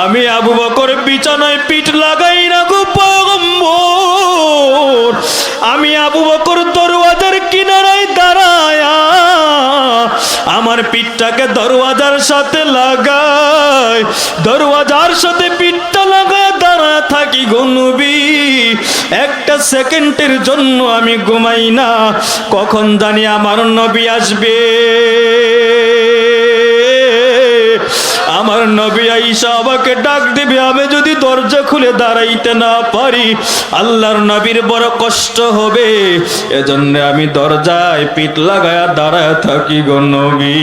আমি আবু বকর বিছানায় পিঠ লাগাই না গো আমি আবু বকর দরওয়াজার কিনারায় দাঁড়ায়া আমার পিঠটাকে দরওয়াজার সাথে লাগাই, দরওয়াজার সাথে পিঠটা লাগায় দাঁড়া থাকি গো নবী। একটা সেকেন্ডের জন্য আমি ঘুমাই না, কখন জানি আমার নবী আসবে। আমার নবী আইসা আমাকে ডাক দিবে, আমি যদি দরজা খুলে দাঁড়াইতে না পারি, আল্লাহর নবীর বড় কষ্ট হবে। এজন্য আমি দরজায় পিঠ লাগায়া দাঁড়ায় থাকি গো নবী।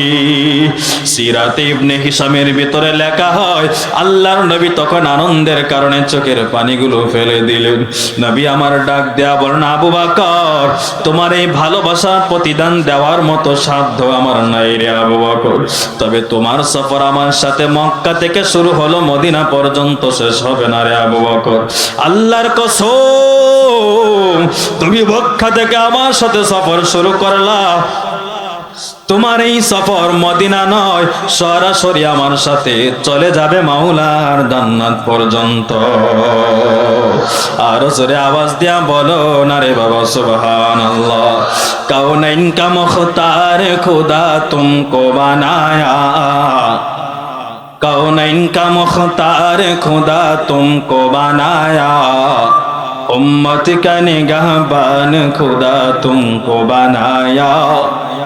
সিরাতে ইবনে হিসামের ভিতরে লেখা হয়, আল্লাহর নবী তখন আনন্দের কারণে চোখের পানিগুলো ফেলে দিলেন। নবী আমার ডাক দেয়া বলেন, আবু বাকর, তোমার এই ভালোবাসার প্রতিদান দেওয়ার মতো সাধ্য আমার নাই রে আবু বকর। তবে তোমার সফর আমার সাথে মক্কা থেকে শুরু হলো মদিনা পর্যন্ত শেষ হবে না রে আবু বকর। আল্লাহর কসম, তুমি মক্কা থেকে আমার সাথে সফর শুরু করলা। তোমার এই সফর মদিনা নয়, সরাসরি আমার সাথে চলে যাবে মাওলার জান্নাত পর্যন্ত। আরও জোরে আওয়াজ দিয়া বলো, না রে বাবা সুবহান আল্লাহ কাউনাইন কা মুখতার, খুদা তুমকো বানায়া। कौनैन का मुख्तार खुदा तुमको बनाया उम्मत का निगहबान खुदा तुमको बनाया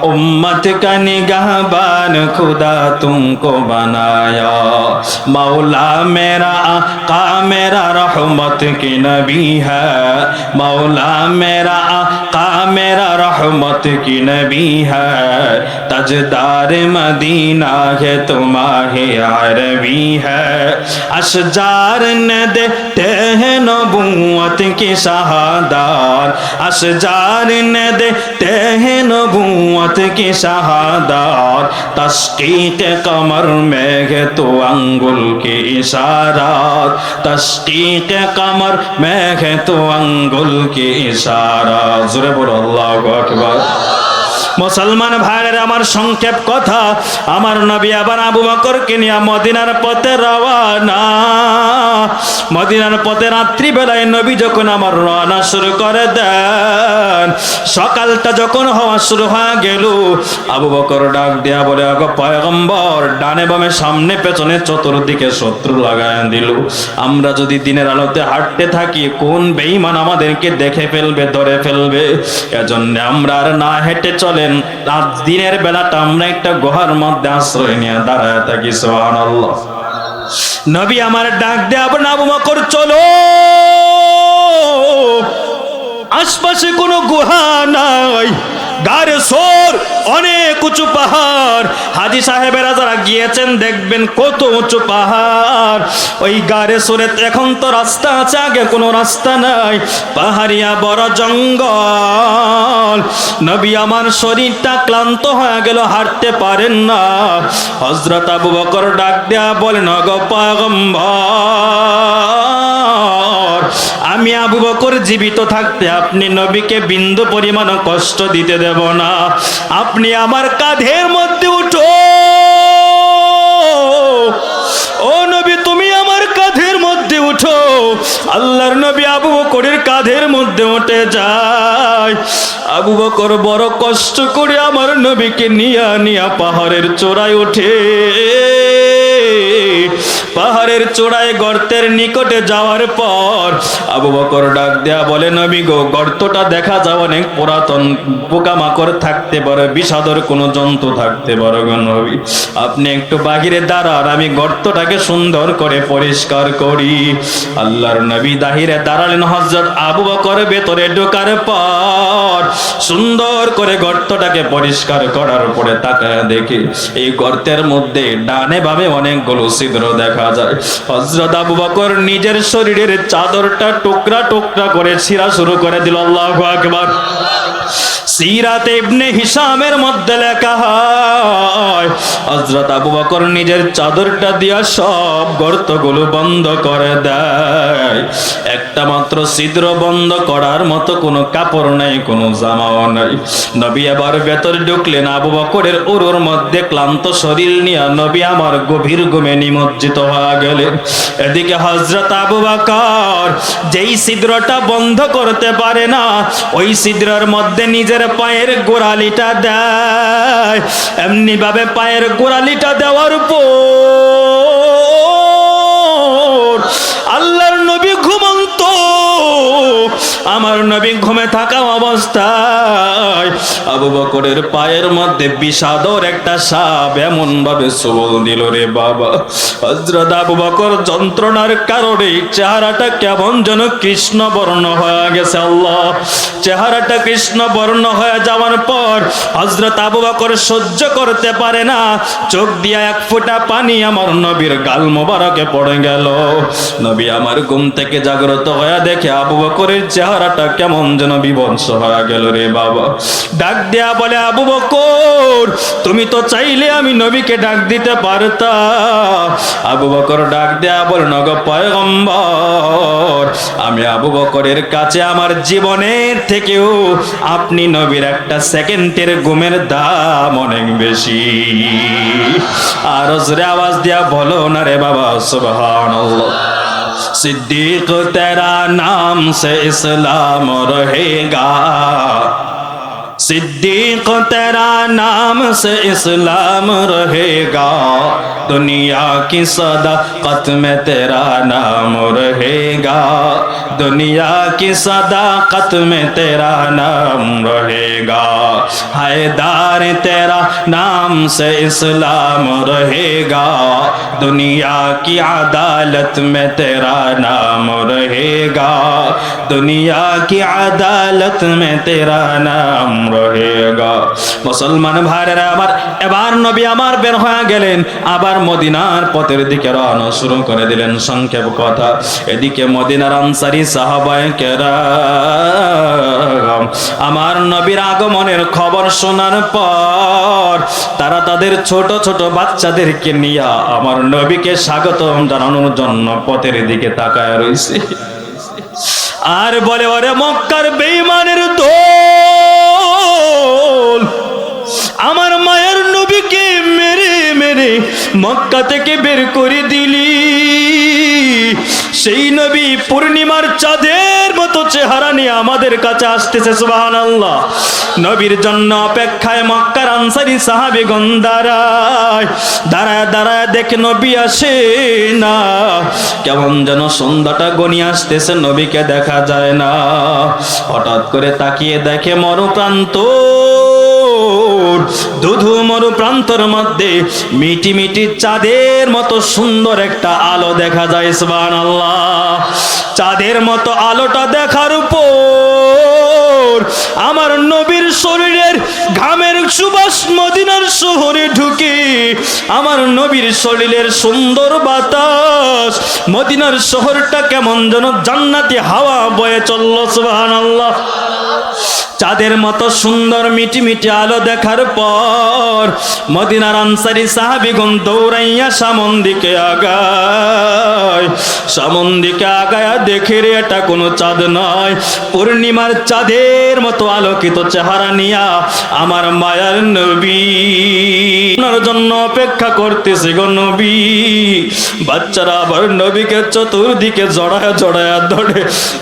امت کا نگہبان خدا تم کو بنایا۔ مولا میرا آقا، میرا رحمت کی نبی ہے۔ مولا میرا آقا، میرا رحمت کی نبی ہے۔ تجدار مدینہ ہے، تمہارے عربی ہے۔ اشجار نے دیتے ہیں نبوت کی شہادات اشجار نے دیتے ہیں نبوت رحمت کی شہادات، تشقیق قمر میں ہے تو انگل کی اشارات۔ تشقیق قمر میں ہے تو انگل کی اشارات۔ ضرور اللہ اکبر۔ মুসলমান ভাইয়ের আমার সংক্ষেপ কথা, আমার নবী আবার আবু বকরকে নিয়ে মদিনার পথে রওয়ানা। মদিনার পথে রাত্রিবেলায় নবী যখন আমার রওনা শুরু করে দেন, সকালটা যখন হওয়া শুরু হয়ে গেল, আবু বকর ডাক দেয়া বলে পয়গম্বর, ডানে বামে সামনে পেছনে চতুর্দিকে শত্রু লাগায় দিল। আমরা যদি দিনের আলোতে হাঁটতে থাকি, কোন বেঈমান আমাদেরকে দেখে ফেলবে, ধরে ফেলবে? এজন্য আমরা আর না হেঁটে চলেন রাত দিনের বেলাটা আমরা একটা গুহার মধ্যে আশ্রয় নিয়ে দাঁড়ায় থাকি, সুবহানাল্লাহ। নবী আমার ডাক দেয়া আবু বকর, চলো। আশপাশে কোনো গুহা নাই। গারে অনেক উঁচু পাহাড়। হাজি সাহেবেরা যারা গিয়েছেন, দেখবেন কত উঁচু পাহাড়। ওই গারে সোরে এখন তো রাস্তা আছে, আগে কোনো রাস্তা নাই। পাহাড়িয়া বড় জঙ্গল। নবী আমার শরীরটা ক্লান্ত হয়ে গেল, হাঁটতে পারেন না। হজরত আবু বকর ডাক দেয়া বলেন গো পয়গম্বর। আমি আবু বকর জীবিত থাকতে আপনি নবীকে বিন্দু পরিমাণ কষ্ট দিতে দেব না। আপনি আমার কাঁধের মধ্যে উঠো। ও নবী, তুমি আমার কাঁধের মধ্যে উঠো। আল্লাহর নবী আবু বকরের কাঁধের মধ্যে উঠে যায়। আবু বকর বড় কষ্ট করে আমার নবীকে নিয়া নিয়া পাহাড়ের চূড়ায় ওঠে। পাহাড়ের চূড়ায় গর্তের নিকটে যাওয়ার পর আবু বকর ডাক দেয়া বলে, নবী গো, গর্তটা দেখা যায় অনেক পুরাতন। পোকামাকড় থাকতে পারে, বিষাদর কোনো জন্তু থাকতে পারে নবী। আপনি একটু বাহিরে দাঁড়ান, আমি গর্তটাকে সুন্দর করে পরিষ্কার করি। আল্লাহর নবী দাহিরে দাঁড়ালেন হজরত আবু বকর ভেতরে ঢোকার পর সুন্দর করে গর্তটাকে পরিষ্কার করার পরে তাকায় দেখি, এই গর্তের মধ্যে ডানে বামে অনেকগুলো ছিদ্র দেখা নিজের শরীরের চাদরটা টুকরা টুকরা করে ছিঁড়া শুরু করে দিল। আল্লাহ আকবার। সিরাতে ইবনে হিসামের মধ্যে লেখা হয়, হযরত আবু বকর নিজের চাদরটা দিয়া সব গর্তগুলো বন্ধ করে দেয়। একটা মাত্র ছিদ্র বন্ধ করার মতো কোনো কাপড় নাই, কোনো জামাও নাই। নবী এবার ভেতর ঢুকলেন, আবু বকরের মধ্যে ক্লান্ত শরীর নিয়ে নবী আমার গভীর ঘুমে নিমজ্জিত হয়ে গেলেন। এদিকে হযরত আবু বকর যেই ছিদ্রটা বন্ধ করতে পারে না, ওই ছিদ্রের মধ্যে নিজের পায়ের গোড়ালিটা দেয়। এমনি ভাবে পায়ের গোড়ালিটা দেওয়ার পর ঘুমন্ত আমার নবী ঘুমে থাকা অবস্থায় আবু বকরের পায়ের মধ্যে বিষাদর একটা সাপ এমন ভাবে সবল দিল রে বাবা। হজরত আবু বকর যন্ত্রণার কারণে চেহারাটা কেমন যেন কৃষ্ণ বর্ণ হয়ে গেছে আল্লাহ। চেহারাটা কৃষ্ণ বর্ণ হয়ে যাওয়ার পর হজরত আবু বকর সহ্য করতে পারে না। চোখ দিয়া এক ফোঁটা পানি আমার নবীর গাল মোবারকে পড়ে গেল। নবী আমার ঘুম থেকে জাগ্রত হয়ে দেখে আবু বকরের চেহারাটা কেমন যেন বিভৎস হয়ে গেল রে বাবা। ডাক দেয়া বলে, আবু বকর, তুমি তো চাইলে আমি নবীকে ডাক দিতে পারতাম আবু বকর ডাক দেয়া বল, নগ পয়গম্বর, আমি আবু বকরের কাছে আমার জীবনের থেকেও আপনি নবীর একটা সেকেন্ডের ঘুমের দাম অনেক বেশি। আর আওয়াজ দিয়া বলো না রে বাবা, সুবহানাল্লাহ। صدیق تیرا نام سے اسلام رہے گا۔ صدیق تیرا نام سے اسلام رہے گا۔ دنیا کی صدقت میں تیرا نام رہے گا۔ दुनिया की सदाकत में तेरा नाम रहेगा हैदार तेरा नाम से इस्लाम रहेगा दुनिया की अदालत में तेरा नाम रहेगा दुनिया की अदालत में तेरा नाम रहेगा মুসলমান ভাইরা আমার এবার নবী আমার বের হয়ে গেলেন আবার মদিনার পথের দিকে রওনা শুরু করে দিলেন সংক্ষেপ কথা এদিকে মদিনার আনসারি আমার নবীর আগমনের খবর শোনার পর তারা তাদের ছোট ছোট বাচ্চাদেরকে নিয়ে আমার নবীকে জানানোর জন্য পথের দিকে তাকায় রয়েছে আর বলে, ওরে মক্কার বেঈমানের দোল, আমার মায়ের নবীকে মেরে মেরে মক্কা থেকে বের করে দিলি। সেই নবী পূর্ণিমার চাঁদের মতো চেহারা নিয়ে আমাদের কাছে আসতেছে সুবাহান আল্লাহ নবীর জন্য অপেক্ষায় মক্কার আনসারি সাহাবি দাঁড়ায়। দাঁড়ায় দাঁড়ায় দেখে নবী আসে না। কেমন যেন সন্ধ্যাটা গনি আসতেছে, নবীকে দেখা যায় না। হঠাৎ করে তাকিয়ে দেখে মরুপ্রান্ত দুধু মরু প্রান্তর মধ্যে মিটি মিটি চাঁদের মতো সুন্দর একটা আলো দেখা যায় সুবান আল্লাহ চাঁদের মতো আলোটা দেখার উপর আমার নবীর শরীরের ঘামের সুবাস মদিনার শহরে ঢুকে আমার নবীর শরীরের সুন্দর বাতাস মদিনার শহরটা কেমন যেন জান্নাতি হাওয়া বয়ে চলল সুবাহ আল্লাহ চাঁদের মতো সুন্দর মিটি মিটি আলো দেখার পর মদিনার আনসারি সাহাবিগুন দৌড়াইয়া সামন দিকে আগায়। সামন দিকে আগায়া দেখে রে, এটা কোনো চাঁদ নয়। পূর্ণিমার চাঁদের মতো আলোকিত চেহারা নিয়া আমার মায়ার নবী। আপনার জন্য অপেক্ষা করতেছে গো নবী। বাচ্চারা আবার নবীকে চতুর্দিকে জড়ায়া জড়ায়া ধরে।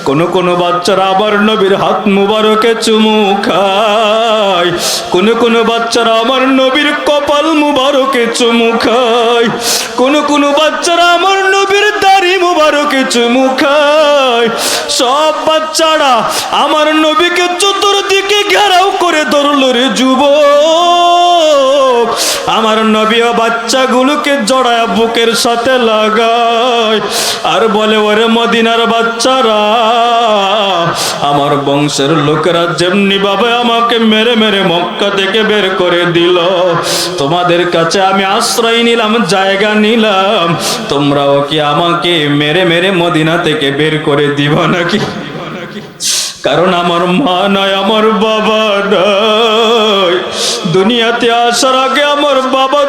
কোনো কোনো বাচ্চারা আবার নবীর হাত মুবারকে চুমু খায় কোন কোন বাচ্চারা আমার নবীর কপাল মুবারকে চুমু খায় কোন কোন বাচ্চারা আমার নবীর দাড়ি মুবারকে চুমু খায় সব বাচ্চারা আমার নবীকে চতুর্দিকে ঘেরাও করে ধরল রে যুবক। আমার নবী বাচ্চাগুলোকে জড়ায় বুকের সাথে লাগায়। আর বলে, ওরে মদিনার বাচ্চারা, আমার বংশের লোকেরা যেমনি ভাবে আমাকে মেরে মেরে মক্কা থেকে বের করে দিল, তোমাদের কাছে আমি আশ্রয় নিলাম, জায়গা নিলাম। তোমরাও কি আমাকে মেরে মেরে মদিনা থেকে বের করে দিব নাকি? কারণ আমার মা নয়, আমার বাবা নয়। দুনিয়াতে আসার আগে আমার বাবা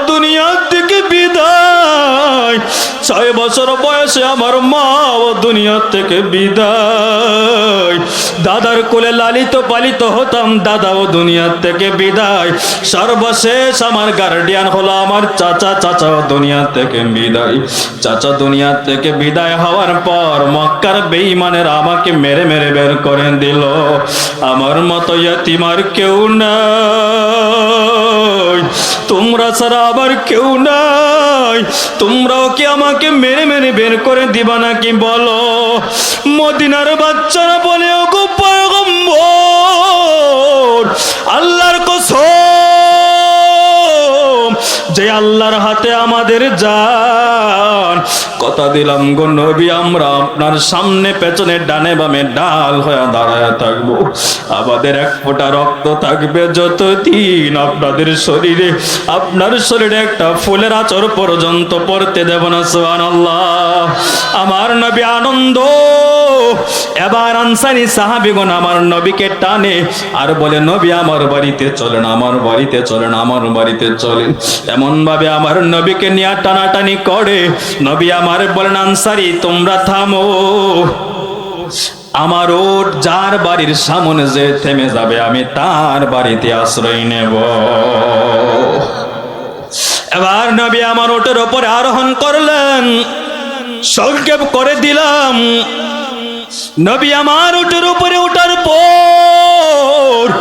ছয় বছর বয়সে আমার মা ও দুনিয়া থেকে বিদায়। দাদার কোলে লালিত পালিত হতাম দাদাও দুনিয়া থেকে বিদায়। সর্বশেষ আমার গার্ডিয়ান হলো আমার চাচা চাচাও দুনিয়া থেকে বিদায়। চাচা দুনিয়া থেকে বিদায় হওয়ার পর মক্কার বেঈমানের আমাকে মেরে মেরে বের করে দিল। আমার মতো ইয়াতিমার কেউ নাই। তোমরা ছাড়া আবার কেউ নাই। তোমরাও কি আমাকে মেনে মেনে বের করে দিবা নাকি বলো? মদিনার বাচ্চারা বলে ও গো পয়গম্বর, আল্লাহর কসম আল্লাহর হাতে আমাদের যান কথা দিলাম গো নবী, আমরা আপনার সামনে, পেছনে, ডানে বামে ডাল হয়ে দাঁড়ায় থাকব। আমাদের এক ফোঁটা রক্ত থাকবে যতদিন আপনাদের শরীরে, আপনার শরীরে একটা ফুলের আচর পর্যন্ত পড়তে দেব না সোহান আল্লাহ আমার নবী আনন্দ এবার আনসারি সাহাবিগণ আমার নবীকে টানে আর বলে, নবী, আমার বাড়িতে চলেন, আমার বাড়িতে চলেন, আমার বাড়িতে চলেন। এমন ভাবে আমার নবীকে নিয়ে টানাটানি করে। নবী আমার বলেন, আনসারি, তোমরা থামো। আমার ওট যার বাড়ির সামনে যে থেমে যাবে, আমি তার বাড়িতে আশ্রয় নেব। এবার নবী আমার ওটের ওপরে আরোহণ করলেন সংক্ষেপ করে দিলাম। নবী আমার উটের উপরে ওঠার পর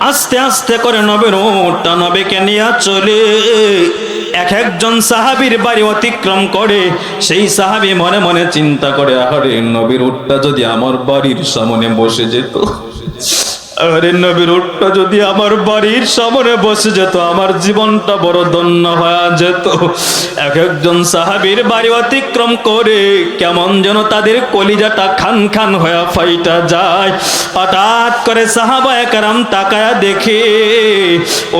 আস্তে আস্তে করে নবের ওটা নবীকে নিয়ে চলে। এক একজন সাহাবীর বাড়ি অতিক্রম করে। সেই সাহাবী মনে মনে চিন্তা করে আরে নবীর উটটা যদি আমার বাড়ির সামনে বসে যেত। আরে নবীর উটটা যদি আমার বাড়ির সামনে বসে যেত, আমার জীবনটা বড় ধন্য হয়ে যেত। এক একজন সাহাবীর বাড়ি অতিক্রম করে কেমন যেন তাদের কলিজাটা খান খান হয়ে ফাইটা যায়। হঠাৎ করে সাহাবা একরাম তাকায়া দেখে,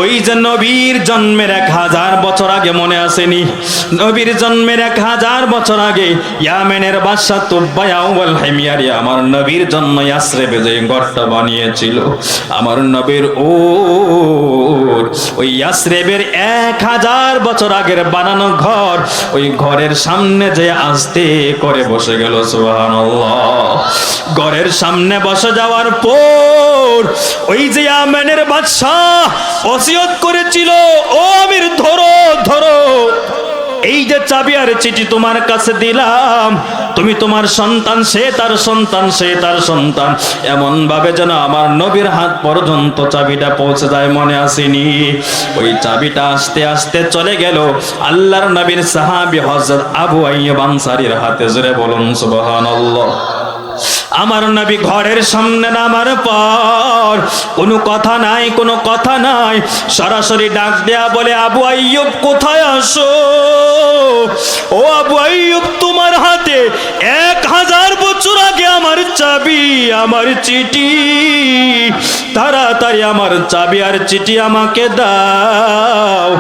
ওই যে নবীর জন্মের এক হাজার বছর আগে মনে আসেনি। নবীর জন্মের এক হাজার বছর আগে ইয়ামেনের বাদশা তুব্বায়াউল হেমিয়ারি আমার নবীর জন্য ইয়াসরেবে যে ঘরটা বানিয়েছিল। আমার নবীর ও ওই ইয়াসরেবের এক হাজার বছর আগের বানানো ঘর, ওই ঘরের সামনে যে আস্তে করে বসে গেল, সুবহানাল্লাহ। ঘরের সামনে বসে যাওয়ার পর, ওই যে আমেনের বাদশাহ ওসিয়ত করেছিল, ও আমির, ধরো ধরো। এই যে চাবি আর চিঠি তোমার কাছে দিলাম, তুমি তোমার সন্তান, সে তার সন্তান, সে তার সন্তান। এমন ভাবে যেন আমার নবীর হাত পর্যন্ত চাবিটা পৌঁছে যায় মনে আসেনি। ওই চাবিটা আস্তে আস্তে চলে গেল। আল্লাহর নবীর সাহাবি হযরত আবু আইয়ুব আনসারীর হাতে। জুড়ে বলুন, সুবহানাল্লাহ। আমার নবী ঘরের সামনে নামার পর কোনো কথা নাই, কোনো কথা নাই। সরাসরি ডাক দেয়া বলে, আবু আইয়ুব, কোথায় আসো ও আবু আইয়ুব, তোমার হাতে এক হাজার বছর আগে আমার চাবি, আমার চিঠি। তাড়াতাড়ি আমার চাবি আর চিঠি আমাকে দাও।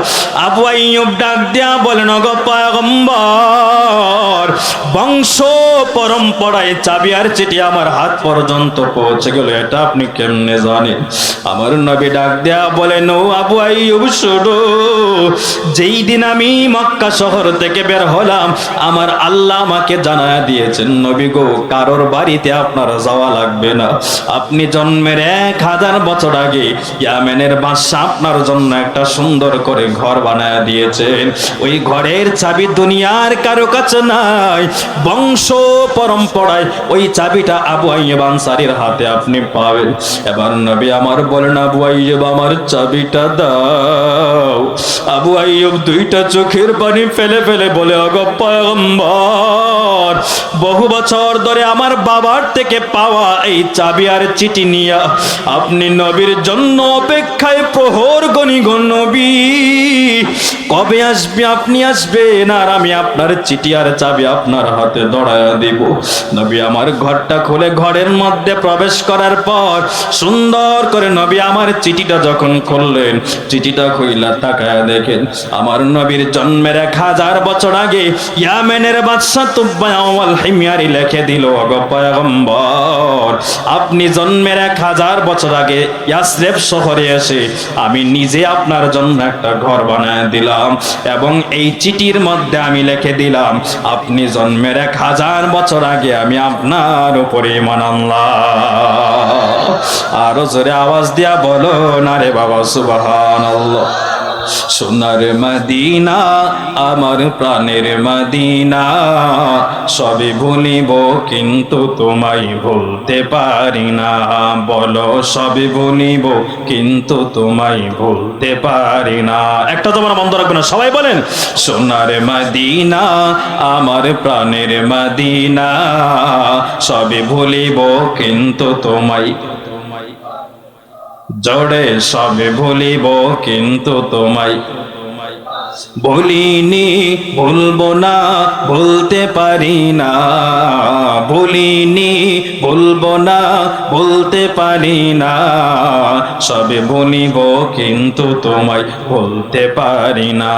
আবু আইয়ুব ডাক দেয়া বলেন গো পয়গম্বর বংশ পরম্পরায় চাবি আর চিঠি আমার হাত পর্যন্ত পৌঁছে গেল, এটা আপনি কেমনে জানেন? আমার নবী ডাক দেয়া বলেন ও আবু আইয়ুব, শুনো, যেই দিন আমি মক্কা শহর থেকে বের হলাম, আমার আল্লাহ আমাকে জানায়া দিয়েছেন, নবী গো, কারোর বাড়িতে আপনার যাওয়া লাগবে না। আপনি জন্মের এক হাজার বছর আগে ইয়ামেনের বাদশা আপনার জন্য একটা সুন্দর করে ঘর বানায় দিয়েছেন। ওই ঘরের চাবি দুনিয়ার কারও কাছে নাই বংশ পরম্পরায় ওই চাবিটা আবু আইয়ুব আনসারীর হাতে আপনি পাবেন। এবার নবী আমার বলেন, আবু আইয়ুব, আমার চাবিটা দাও। আবু আইয়ুব দুইটা চোখের পানি ফেলে ফেলে বলে অগো পয়গম্বর, বহু বছর ধরে আমার বাবার থেকে পাওয়া এই চাবি আর চিঠি নিয়া আপনি নবীর জন্য অপেক্ষায় প্রহর গণি নবী। কবে আসবে, আপনি আসবেন, আর আমি আপনার চিঠি আর চাবি আপনার হাতে দড়ায়া দিব। নবী আমার ঘরটা খুলে ঘরের মধ্যে প্রবেশ করার পর সুন্দর করে নবী আমার চিঠিটা যখন খুললেন, চিঠিটা খুইলা তাকায় দেখেন, আমার নবীর জন্মের এক হাজার বছর আগে ইয়ামেনের বাদশা তুব্বায়াও ওয়াল হিমিয়ারি লিখে দিল পয়গম্বর, আপনি জন্মের এক হাজার বছর আগে ইয়াসরেব শহরে এসে আমি নিজে আপনার জন্য একটা ঘর বানায় দিলাম। এবং এই চিঠির মধ্যে আমি লিখে দিলাম, আপনি জন্মের এক হাজার বছর আগে আমি আপনার উপরে মানাল্লাহ আরও জোরে আওয়াজ দিয়া বলো, না রে বাবা সুবাহান সোনার মদিনা, আমার প্রাণের মদিনা। সবে ভুলিব, কিন্তু তোমায় ভুলতে পারি না। বলো সবে ভুলিব, কিন্তু তোমায় ভুলতে পারি না। একটা তোমার বন্ধ রাখবে না, সবাই বলেন, সোনার মদিনা, আমার প্রাণের মদিনা। সবে ভুলিব, কিন্তু তোমায় জড়ে সবে ভুলিব কিন্তু তোমায় বলিনি ভুলবো না ভুলতে পারি না। বলিনি ভুলবো না ভুলতে পারি না। সবে ভুলিব কিন্তু তোমায় ভুলতে পারি না।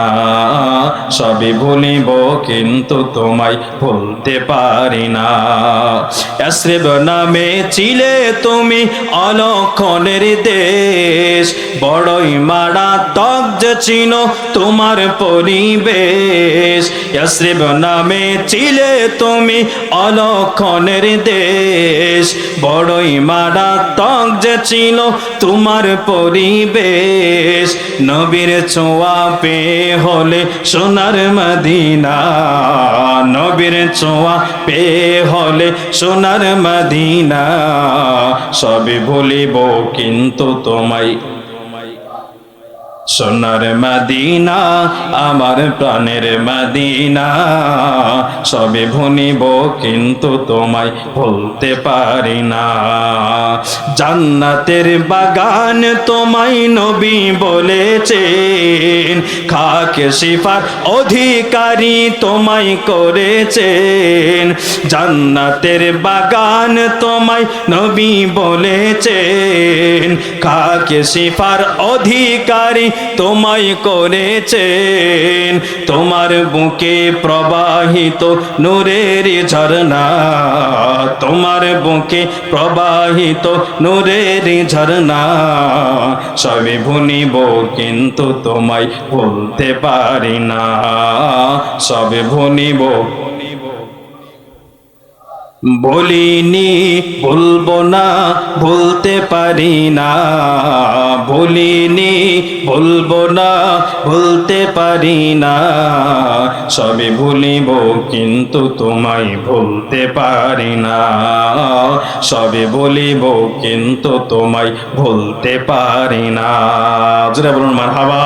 সবে ভুলিব কিন্তু তোমায় ভুলতে পারি না। এসরেব নামে ছিলে তুমি অলক্ষণের দেশ। বড়ই মারাত্মক যে চিনো তোমার পরিবেশ। ইয়াসরিব নামে ছিলে তুমি অলক্ষণের দেশ। বড়ই মারাত্মক যে ছিল তোমার পরিবেশ। নবীর ছোঁয়া পে হলে সোনার মদিনা। নবীর ছোঁয়া পে হলে সোনার মদিনা। সবে ভুলিব কিন্তু তোমায় সোনার মদিনা, আমার প্রাণের মদিনা। সবে ভুনিব, কিন্তু তোমায় ভুলতে পারি না। জান্নাতের বাগান তোমায় নবী বলেছেন, খাকে শিফার অধিকারী তোমায় করেছেন। জান্নাতের বাগান তোমায় নবী বলেছেন, খাকে শিফার অধিকারী তোমায় করেছেন। তোমার বুকে প্রবাহিত নূরের ঝরনা তোমার বুকে প্রবাহিত নূরের ঝরনা সবে ভুনিব, কিন্তু তোমায় ভুলতে পারি না। সবে ভুনিব বলিনি ভুলবো না, ভুলতে পারি না। বলিনি ভুলবো না, ভুলতে পারি না। সবে ভুলিব, কিন্তু তোমায় ভুলতে পারি না। সবে বলিব কিন্তু তোমায় ভুলতে পারি না। জোরে বলুন মার হাবা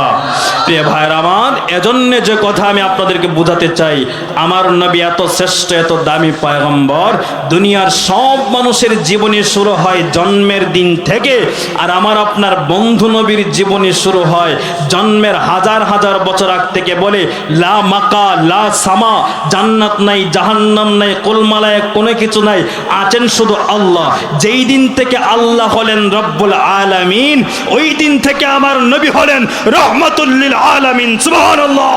প্রিয় ভাইয়ের আমার, এজন্য যে কথা আমি আপনাদেরকে বোঝাতে চাই, আমার নবী এত শ্রেষ্ঠ, এত দামি পয়গম্বর দুনিয়ার সব মানুষের জীবনী শুরু হয় জন্মের দিন থেকে, আর আমার আপনার বন্ধু নবীর জীবনী শুরু হয় জন্মের হাজার হাজার বছর আগ থেকে বলে, লা মাকা, লা সামা, জান্নাত নাই, জাহান্নাম নাই, কোলমালায় কোনো কিছু নাই, আছেন শুধু আল্লাহ। যেই দিন থেকে আল্লাহ হলেন রব্বুল আলামিন, ওই দিন থেকে আমার নবী হলেন রহমতুল্লিল আলামিন, সুবহানাল্লাহ।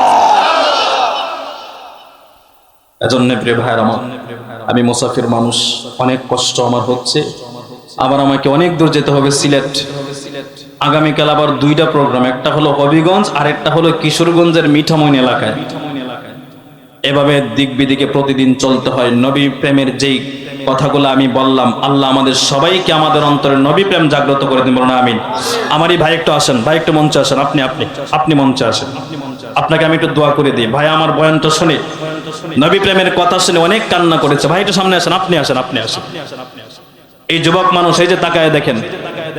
এজন্য প্রিয় ভাইয়ের আমার আমি মুসাফির মানুষ, অনেক কষ্ট আমার হচ্ছে। আবার আমাকে অনেক দূর যেতে হবে সিলেট। আগামীকাল আবার দুইটা প্রোগ্রাম একটা হলো হবিগঞ্জ আর একটা হলো কিশোরগঞ্জের মিঠামইন এলাকায়। এভাবে দিক বিদিকে প্রতিদিন চলতে হয় নবী প্রেমের যেই কথাগুলো আমি বললাম, আল্লাহ আমাদের সবাইকে আমাদের অন্তরে নবী প্রেম জাগ্রত করে দিন, বলুন আমিন। আমারই ভাই একটু আসেন, ভাই একটু মঞ্চে আসেন, আপনি আপনি আপনি মঞ্চে আসেন। আপনাকে আমি একটু দোয়া করে দিই। ভাই, আমার বয়ানটা শুনে নবী প্রেমের কথা শুনে অনেক কান্না করেছে। ভাই, একটু সামনে আসেন, আপনি আসেন আপনি আসেন। এই যুবক মানুষ, এই যে তাকায় দেখেন,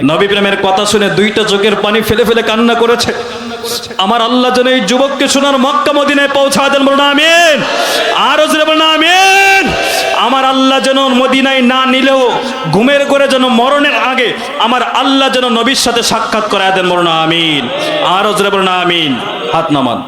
নবী প্রেমের কথা শুনে দুইটা চোখের পানি ফেলে ফেলে কান্না করেছে। আমার আল্লাহ যেন এই যুবককে শোনার মক্কা মদিনায় পৌঁছা দেন, বলুন আমিন। আরও জোরে বলুন আমিন। আমার আল্লাহ যেন মদিনায় না নিলেও, ঘুমের করে যেন মরণের আগে আমার আল্লাহ যেন নবীর সাথে সাক্ষাৎ করায় দেন, বলুন আমিন। আরও জোরে বলুন আমিন। হাত নামান।